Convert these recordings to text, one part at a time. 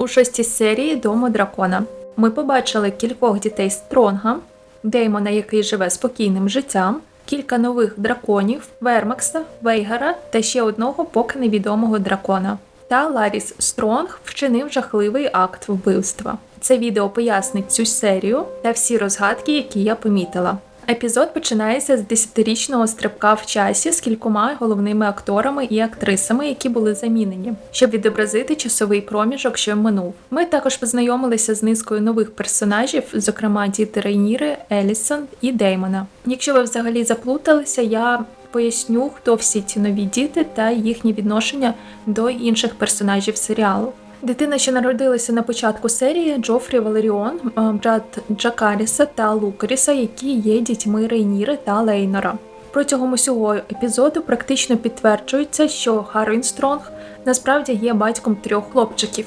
У шостій серії Дому дракона ми побачили кількох дітей Стронга, Деймона, який живе спокійним життям, кілька нових драконів, Вермакса, Вейгара та ще одного поки невідомого дракона. Та Ларіс Стронг вчинив жахливий акт вбивства. Це відео пояснить цю серію та всі розгадки, які я помітила. Епізод починається з 10-річного стрибка в часі з кількома головними акторами і актрисами, які були замінені, щоб відобразити часовий проміжок, що минув. Ми також познайомилися з низкою нових персонажів, зокрема діти Рейніри, Елісон і Деймона. Якщо ви взагалі заплуталися, я поясню, хто всі ці нові діти та їхні відношення до інших персонажів серіалу. Дитина, що народилася на початку серії, Джофрі Валеріон, е, брат Джакаріса та Лукаріса, які є дітьми Рейніри та Лейнора. Протягом усього епізоду практично підтверджується, що Гарвін Стронг насправді є батьком трьох хлопчиків.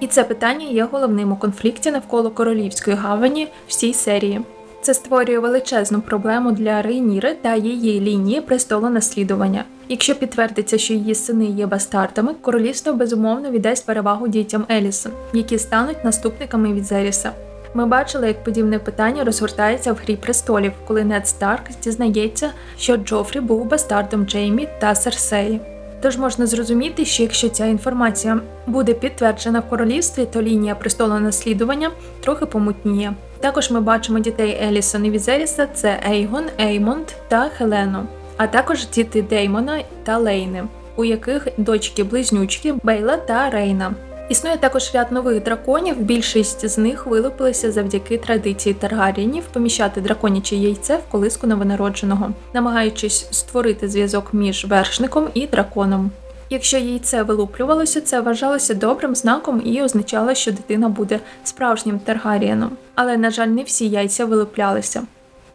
І це питання є головним у конфлікті навколо королівської гавані всій серії. Це створює величезну проблему для Рейніри та її лінії престолонаслідування. Якщо підтвердиться, що її сини є бастардами, королівство безумовно віддасть перевагу дітям Елісон, які стануть наступниками Візеріса. Ми бачили, як подібне питання розгортається в грі престолів, коли Нед Старк дізнається, що Джофрі був бастардом Джеймі та Серсеї. Тож можна зрозуміти, що якщо ця інформація буде підтверджена в королівстві, то лінія престолонаслідування трохи помутніє. Також ми бачимо дітей Елісон і Візеріса це Ейгон, Еймонд та Хелену, а також діти Деймона та Лейни, у яких дочки близнючки Бейла та Рейна. Існує також ряд нових драконів. Більшість з них вилупилися завдяки традиції Таргарієнів поміщати драконяче яйце в колиску новонародженого, намагаючись створити зв'язок між вершником і драконом. Якщо яйце вилуплювалося, це вважалося добрим знаком і означало, що дитина буде справжнім Таргарієном. Але, на жаль, не всі яйця вилуплялися.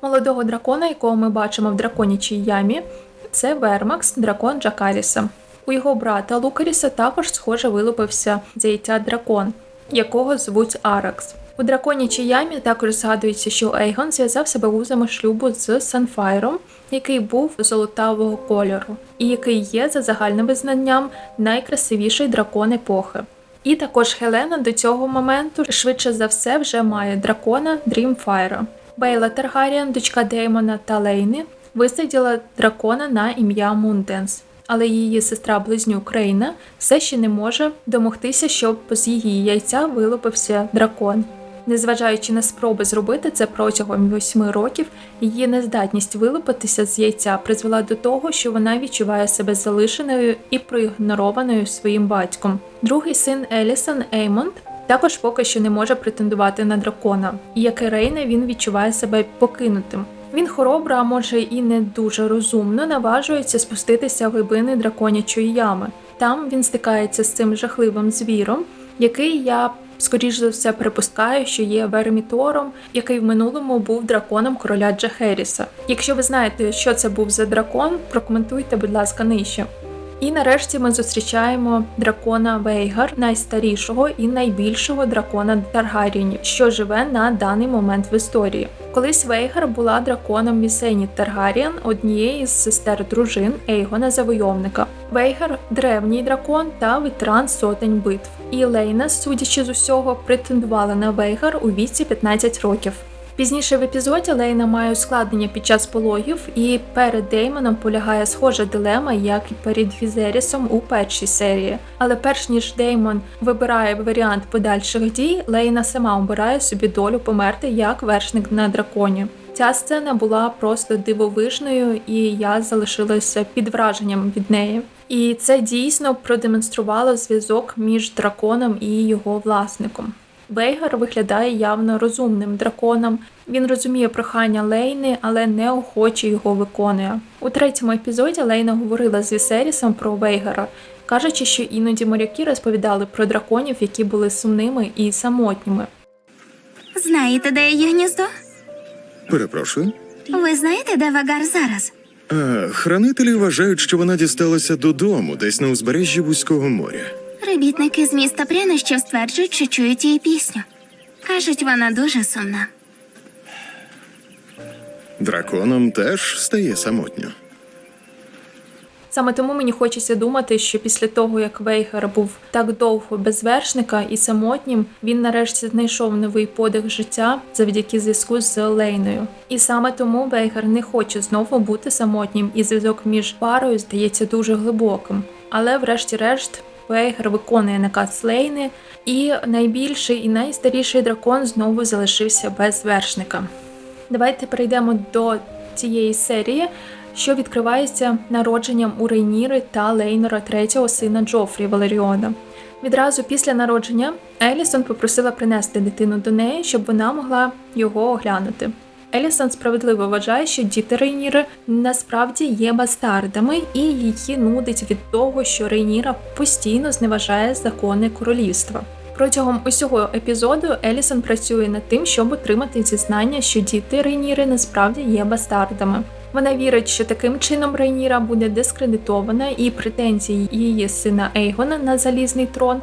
Молодого дракона, якого ми бачимо в драконячій ямі, це Вермакс, дракон Джакаріса. У його брата Лукаріса також схоже вилупився з яйця дракон, якого звуть Аракс. У драконячій ямі також згадується, що Ейгон зв'язав себе вузами шлюбу з Санфайром, який був золотавого кольору, і який є за загальним визнанням найкрасивіший дракон епохи. І також Хелена до цього моменту швидше за все вже має дракона Дрімфайра. Бейла Таргаріан, дочка Деймона та Лейни, висадила дракона на ім'я Мунденс. Але її сестра близнюк Рейна все ще не може домогтися, щоб з її яйця вилупився дракон. Незважаючи на спроби зробити це протягом восьми років, її нездатність вилупитися з яйця призвела до того, що вона відчуває себе залишеною і проігнорованою своїм батьком. Другий син Елісон Еймонд також поки що не може претендувати на дракона, і як і Рейна, він відчуває себе покинутим. Він хоробро, а може і не дуже розумно наважується спуститися в глибини драконячої ями. Там він стикається з цим жахливим звіром, який я скоріш за все припускаю, що є вермітором, який в минулому був драконом короля Джахеріса. Якщо ви знаєте, що це був за дракон, прокоментуйте, будь ласка, нижче. І нарешті ми зустрічаємо дракона Вейгар, найстарішого і найбільшого дракона Таргаріїнів, що живе на даний момент в історії. Колись Вейгар була драконом Вісені Таргаріан, однієї з сестер дружин Ейгона Завойовника. Вейгар древній дракон та ветеран сотень битв. І Лейна, судячи з усього, претендувала на Вейгар у віці 15 років. Пізніше в епізоді Лейна має ускладнення під час пологів, і перед Деймоном полягає схожа дилема, як і перед Візерісом у першій серії. Але перш ніж Деймон вибирає варіант подальших дій, Лейна сама обирає собі долю померти як вершник на драконі. Ця сцена була просто дивовижною, і я залишилася під враженням від неї. І це дійсно продемонструвало зв'язок між драконом і його власником. Вейгар виглядає явно розумним драконом. Він розуміє прохання Лейни, але неохоче його виконує. У третьому епізоді Лейна говорила з Вісерісом про Вейгара, кажучи, що іноді моряки розповідали про драконів, які були сумними і самотніми. Знаєте, де її гніздо? Перепрошую. Ви знаєте, де Вагар зараз? А, хранителі вважають, що вона дісталася додому, десь на узбережжі вузького моря. Робітники з міста прянощів стверджують, що чують її пісню. Кажуть, вона дуже сумна. Драконом теж стає самотньо. Саме тому мені хочеться думати, що після того, як Вейгер був так довго без вершника і самотнім, він нарешті знайшов новий подих життя завдяки зв'язку з Лейною. І саме тому Вейгер не хоче знову бути самотнім, і зв'язок між парою здається дуже глибоким. Але, врешті-решт, Вейгер виконує наказ Лейни, і найбільший і найстаріший дракон знову залишився без вершника. Давайте перейдемо до цієї серії, що відкривається народженням у Рейніри та Лейнора третього сина Джофрі Валеріона. Відразу після народження Елісон попросила принести дитину до неї, щоб вона могла його оглянути. Елісон справедливо вважає, що діти Рейніри насправді є бастардами, і її нудить від того, що Рейніра постійно зневажає закони королівства. Протягом усього епізоду Елісон працює над тим, щоб отримати зізнання, що діти Рейніри насправді є бастардами. Вона вірить, що таким чином Рейніра буде дискредитована, і претензії її сина Ейгона на залізний трон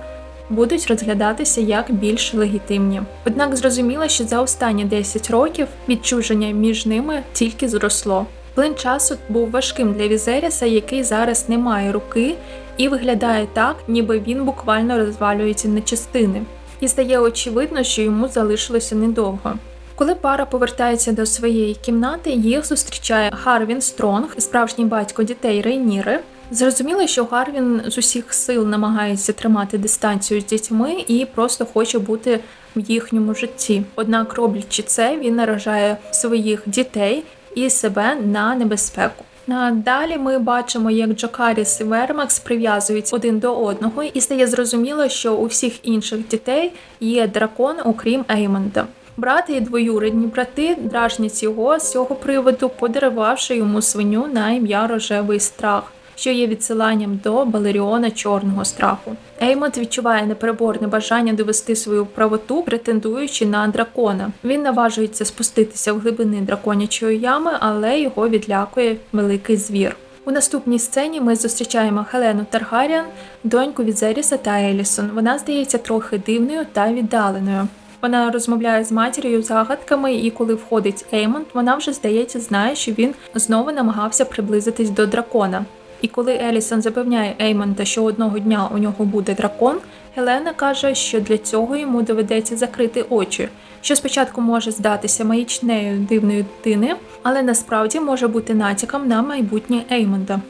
будуть розглядатися як більш легітимні. Однак зрозуміло, що за останні 10 років відчуження між ними тільки зросло. Плин часу був важким для Візеріса, який зараз не має руки і виглядає так, ніби він буквально розвалюється на частини. І стає очевидно, що йому залишилося недовго. Коли пара повертається до своєї кімнати, їх зустрічає Гарвін Стронг, справжній батько дітей Рейніри. Зрозуміло, що Гарвін з усіх сил намагається тримати дистанцію з дітьми і просто хоче бути в їхньому житті. Однак, роблячи це, він наражає своїх дітей і себе на небезпеку. Далі ми бачимо, як Джокаріс і Вермакс прив'язуються один до одного, і стає зрозуміло, що у всіх інших дітей є дракон, окрім Еймонда. Брати і двоюрідні брати дражнять його з цього приводу, подарувавши йому свиню на ім'я Рожевий страх, що є відсиланням до Балеріона Чорного страху. Еймонд відчуває непереборне бажання довести свою правоту, претендуючи на дракона. Він наважується спуститися в глибини драконячої ями, але його відлякує великий звір. У наступній сцені ми зустрічаємо Хелену Таргаріан, доньку Візеріса та Елісон. Вона здається трохи дивною та віддаленою. Вона розмовляє з матір'ю загадками, і коли входить Еймонд, вона вже здається знає, що він знову намагався приблизитись до дракона. І коли Елісон запевняє Еймонда, що одного дня у нього буде дракон, Гелена каже, що для цього йому доведеться закрити очі, що спочатку може здатися маячнею дивної дитини, але насправді може бути натяком на майбутнє Еймонда.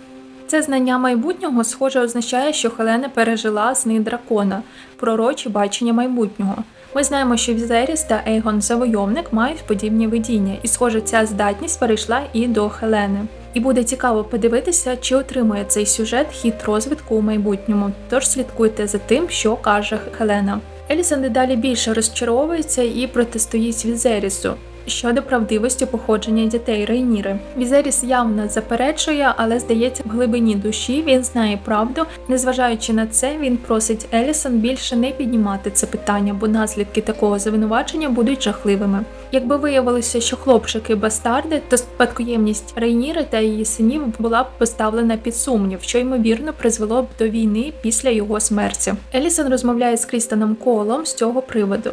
Це знання майбутнього, схоже, означає, що Хелена пережила сни дракона, пророчі бачення майбутнього. Ми знаємо, що Візеріс та Ейгон Завойовник мають подібні видіння, і, схоже, ця здатність перейшла і до Хелени. І буде цікаво подивитися, чи отримує цей сюжет хід розвитку у майбутньому. Тож слідкуйте за тим, що каже Хелена. Еліса дедалі більше розчаровується і протистоїть Візерісу. Щодо правдивості походження дітей Рейніри, Візеріс явно заперечує, але здається, в глибині душі він знає правду. Незважаючи на це, він просить Елісон більше не піднімати це питання, бо наслідки такого звинувачення будуть жахливими. Якби виявилося, що хлопчики бастарди, то спадкоємність Рейніри та її синів була б поставлена під сумнів, що ймовірно призвело б до війни після його смерті. Елісон розмовляє з Крістоном Колом з цього приводу.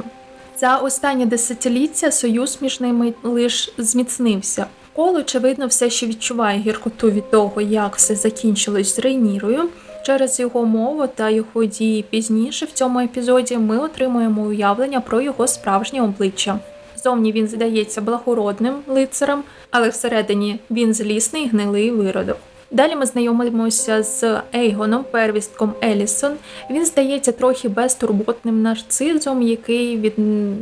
За останнє десятиліття союз між ними лише зміцнився. Кол, очевидно, все ще відчуває гіркоту від того, як все закінчилось з Рейнірою. Через його мову та його дії пізніше в цьому епізоді ми отримуємо уявлення про його справжнє обличчя. Зовні він здається благородним лицарем, але всередині він злісний гнилий виродок. Далі ми знайомимося з Ейгоном, первістком Елісон. Він здається трохи безтурботним нарцизом, який від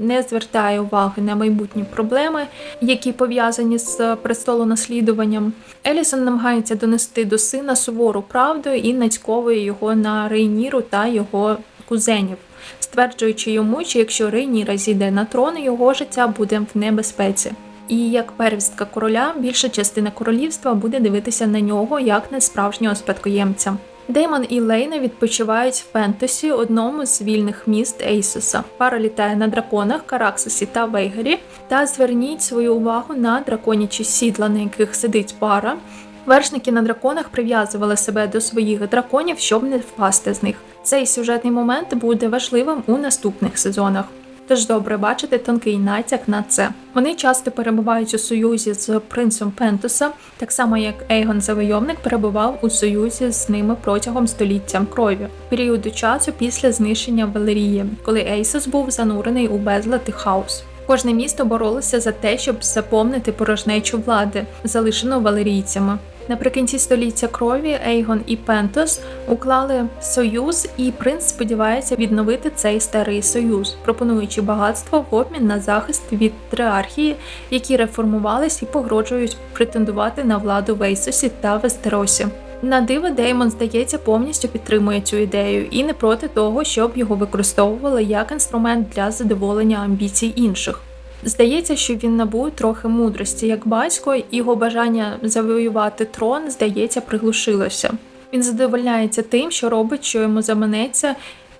не звертає уваги на майбутні проблеми, які пов'язані з престолонаслідуванням. Елісон намагається донести до сина сувору правду і нацьковує його на Рейніру та його кузенів, стверджуючи йому, що якщо Рейніра зійде на трон, його життя буде в небезпеці. І як первістка короля, більша частина королівства буде дивитися на нього як на справжнього спадкоємця. Деймон і Лейна відпочивають в Фентосі, одному з вільних міст Ейсоса. Пара літає на драконах, Караксисі та Вейгері. Та зверніть свою увагу на драконячі сідла, на яких сидить пара. Вершники на драконах прив'язували себе до своїх драконів, щоб не впасти з них. Цей сюжетний момент буде важливим у наступних сезонах. Тож добре бачити тонкий натяк на це. Вони часто перебувають у союзі з принцем Пентуса, так само як Ейгон Завойовник перебував у союзі з ними протягом століття крові, періоду часу після знищення Валерії, коли Ейсос був занурений у безлад і хаос. Кожне місто боролося за те, щоб заповнити порожнечу влади, залишену валерійцями. Наприкінці століття крові Ейгон і Пентос уклали союз, і принц сподівається відновити цей старий союз, пропонуючи багатство в обмін на захист від триархії, які реформувались і погрожують претендувати на владу в Ейсосі та Вестеросі. На диво Деймон, здається, повністю підтримує цю ідею і не проти того, щоб його використовували як інструмент для задоволення амбіцій інших. Здається, що він набув трохи мудрості як батько, і його бажання завоювати трон, здається, приглушилося. Він задовольняється тим, що робить, що йому заманеться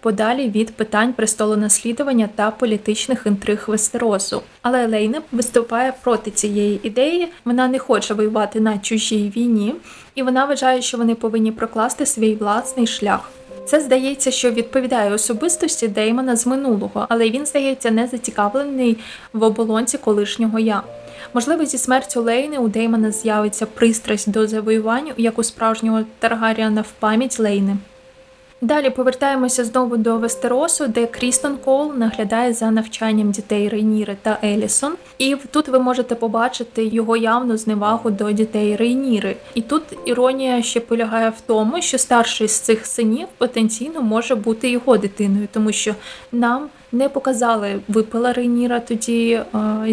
подалі від питань престолонаслідування та політичних інтриг Вестеросу. Але Лейна виступає проти цієї ідеї. Вона не хоче воювати на чужій війні, і вона вважає, що вони повинні прокласти свій власний шлях. Це здається, що відповідає особистості Деймона з минулого, але він здається не зацікавлений в оболонці колишнього я. Можливо, зі смертю Лейни у Деймона з'явиться пристрасть до завоювань як у справжнього Таргаріана в пам'ять Лейни. Далі повертаємося знову до Вестеросу, де Крістон Кол наглядає за навчанням дітей Рейніри та Елісон. І тут ви можете побачити його явну зневагу до дітей Рейніри. І тут іронія ще полягає в тому, що старший з цих синів потенційно може бути його дитиною, тому що нам не показали, випила Рейніра тоді е,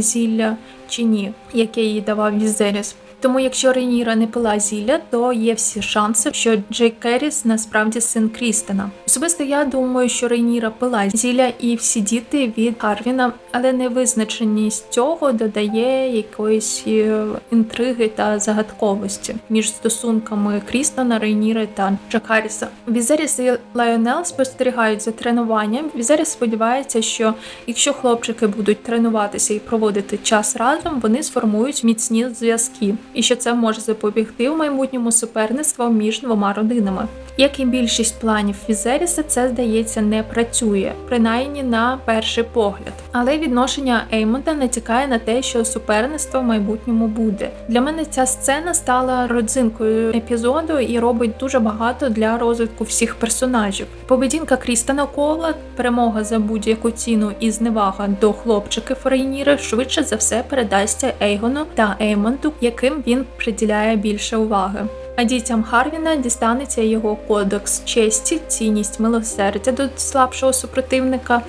зілля чи ні, яке їй давав Візеріс. Тому, якщо Рейніра не пила зілля, то є всі шанси, що Джейк Керріс насправді син Крістена. Особисто я думаю, що Рейніра пила зілля і всі діти від Гарвіна, але невизначеність цього додає якоїсь е, інтриги та загадковості між стосунками Крістена, Рейніри та Джакаріса. Візеріс і Лайонел спостерігають за тренуванням. Візеріс сподівається, що якщо хлопчики будуть тренуватися і проводити час разом, вони сформують міцні зв'язки, і що це може запобігти в майбутньому суперництву між двома родинами. Як і більшість планів Візеріса, це здається не працює, принаймні на перший погляд. Але відношення Еймонта натякає на те, що суперництво в майбутньому буде. Для мене ця сцена стала родзинкою епізоду і робить дуже багато для розвитку всіх персонажів. Поведінка Крістана Кола, перемога за будь-яку ціну і зневага до хлопчиків Рейніри швидше за все передасться Ейгону та Еймонту, яким він приділяє більше уваги. А дітям Харвіна дістанеться його кодекс честі, цінність милосердя до слабшого супротивника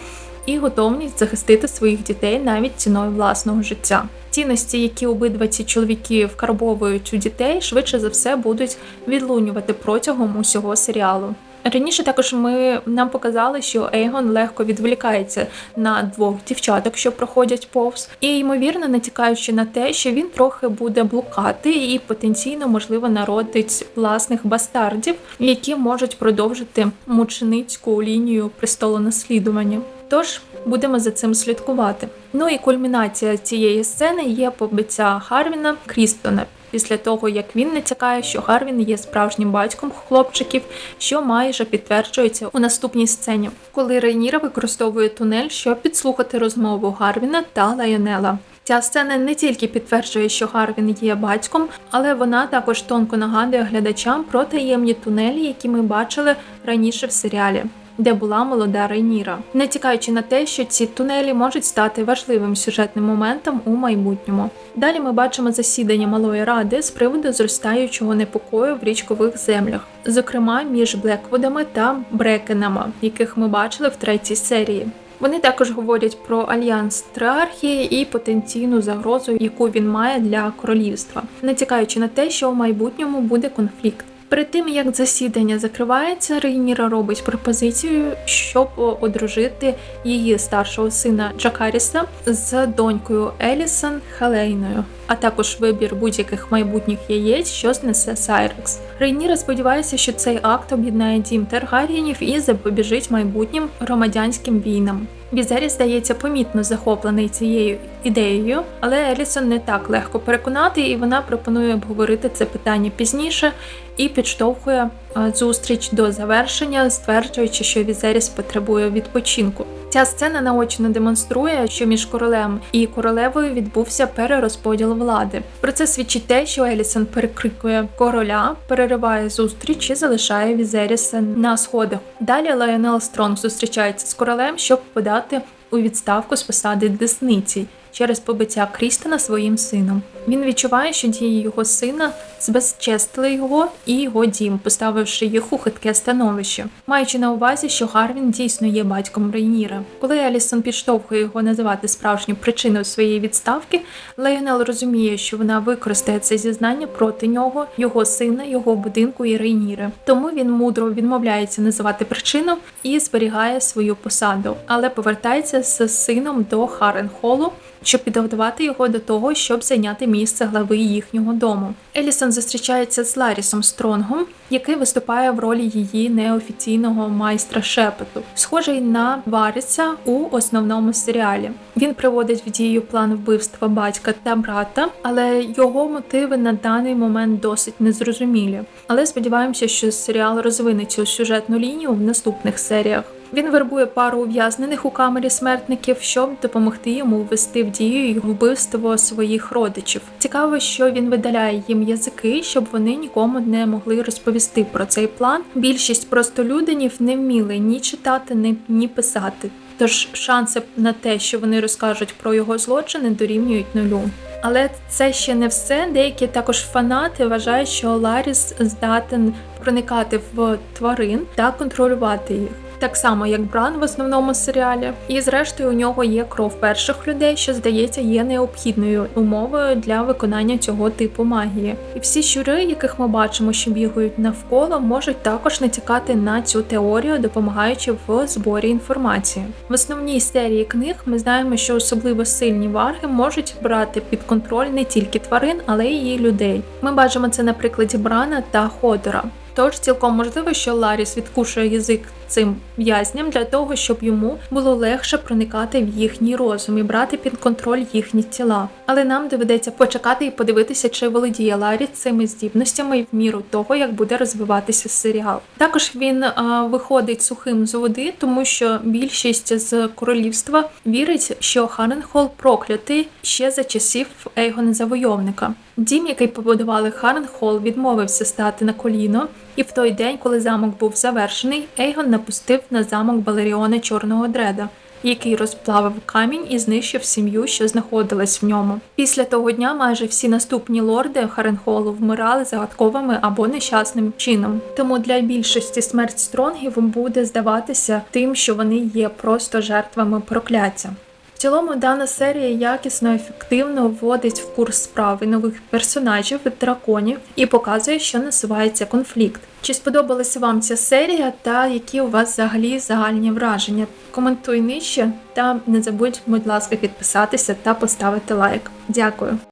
і готовність захистити своїх дітей навіть ціною власного життя. Цінності, які обидва ці чоловіки вкарбовують у дітей, швидше за все будуть відлунювати протягом усього серіалу. Раніше також ми нам показали, що Ейгон легко відволікається на двох дівчаток, що проходять повз, і ймовірно натякаючи на те, що він трохи буде блукати і потенційно можливо народить власних бастардів, які можуть продовжити мученицьку лінію престолонаслідування. Тож будемо за цим слідкувати. Ну і кульмінація цієї сцени є побиття Харвіна Крістона. Після того, як він натякає, що Гарвін є справжнім батьком хлопчиків, що майже підтверджується у наступній сцені, коли Рейніра використовує тунель, щоб підслухати розмову Гарвіна та Лайонела. Ця сцена не тільки підтверджує, що Гарвін є батьком, але вона також тонко нагадує глядачам про таємні тунелі, які ми бачили раніше в серіалі. Де була молода Рейніра, не тікаючи на те, що ці тунелі можуть стати важливим сюжетним моментом у майбутньому. Далі ми бачимо засідання малої ради з приводу зростаючого непокою в річкових землях, зокрема між Блеквудами та Брекенами, яких ми бачили в третій серії. Вони також говорять про альянс Триархії і потенційну загрозу, яку він має для королівства, натякаючи на те, що в майбутньому буде конфлікт. Перед тим як засідання закривається, Рейніра робить пропозицію, щоб одружити її старшого сина Джакаріса з донькою Елісон Хелейною, а також вибір будь-яких майбутніх яєць, що знесе Сайрекс. Рейніра сподівається, що цей акт об'єднає дім Тергарієнів і запобіжить майбутнім громадянським війнам. Візері здається помітно захоплений цією ідеєю, але Елісон не так легко переконати, і вона пропонує обговорити це питання пізніше. І підштовхує е, зустріч до завершення, стверджуючи, що Візеріс потребує відпочинку. Ця сцена наочно демонструє, що між королем і королевою відбувся перерозподіл влади. Про це свідчить те, що Елісон перекрикує короля, перериває зустріч і залишає Візеріса на сходах. Далі Лайонел Стронг зустрічається з королем, щоб подати у відставку з посади десниці через побиття Крістена своїм сином. Він відчуває, що дії його сина збезчестили його і його дім, поставивши їх у хитке становище, маючи на увазі, що Гарвін дійсно є батьком Рейніра. Коли Елісон підштовхує його називати справжню причиною своєї відставки, Лейонел розуміє, що вона використає це зізнання проти нього, його сина, його будинку і Рейніра. Тому він мудро відмовляється називати причину і зберігає свою посаду, але повертається з сином до Харенхолу, щоб підготувати його до того, щоб зайняти місце глави їхнього дому. Елісон зустрічається з Ларісом Стронгом, який виступає в ролі її неофіційного майстра шепоту, схожий на Варіса у основному серіалі. Він приводить в дію план вбивства батька та брата, але його мотиви на даний момент досить незрозумілі. Але сподіваємося, що серіал розвине цю сюжетну лінію в наступних серіях. Він вербує пару ув'язнених у камері смертників, щоб допомогти йому ввести в дію вбивство своїх родичів. Цікаво, що він видаляє їм язики, щоб вони нікому не могли розповісти про цей план. Більшість простолюдинів не вміли ні читати, ні писати. Тож шанси на те, що вони розкажуть про його злочини, дорівнюють нулю. Але це ще не все. Деякі також фанати вважають, що Ларіс здатен проникати в тварин та контролювати їх. Так само, як Бран в основному серіалі, і зрештою у нього є кров перших людей, що здається є необхідною умовою для виконання цього типу магії. І всі щури, яких ми бачимо, що бігають навколо, можуть також натякати на цю теорію, допомагаючи в зборі інформації. В основній серії книг ми знаємо, що особливо сильні варги можуть брати під контроль не тільки тварин, але й людей. Ми бачимо це на прикладі Брана та Ходора. Тож цілком можливо, що Ларіс відкушує язик цим в'язням для того, щоб йому було легше проникати в їхній розум і брати під контроль їхні тіла. Але нам доведеться почекати і подивитися, чи володіє Ларіс цими здібностями в міру того, як буде розвиватися серіал. Також він а, виходить сухим з води, тому що більшість з королівства вірить, що Харенхол проклятий ще за часів Ейгона Завойовника. Дім, який побудували Харенхол, відмовився стати на коліно, і в той день, коли замок був завершений, Ейгон напустив на замок Балеріона Чорного Дреда, який розплавив камінь і знищив сім'ю, що знаходилась в ньому. Після того дня майже всі наступні лорди Харенхолу вмирали загадковими або нещасним чином. Тому для більшості смерть стронгів буде здаватися тим, що вони є просто жертвами прокляття. Цілому дана серія якісно ефективно вводить в курс справи нових персонажів і драконів і показує, що називається конфлікт. Чи сподобалася вам ця серія та які у вас взагалі загальні враження? Коментуй нижче та не забудь, будь ласка, підписатися та поставити лайк. Дякую.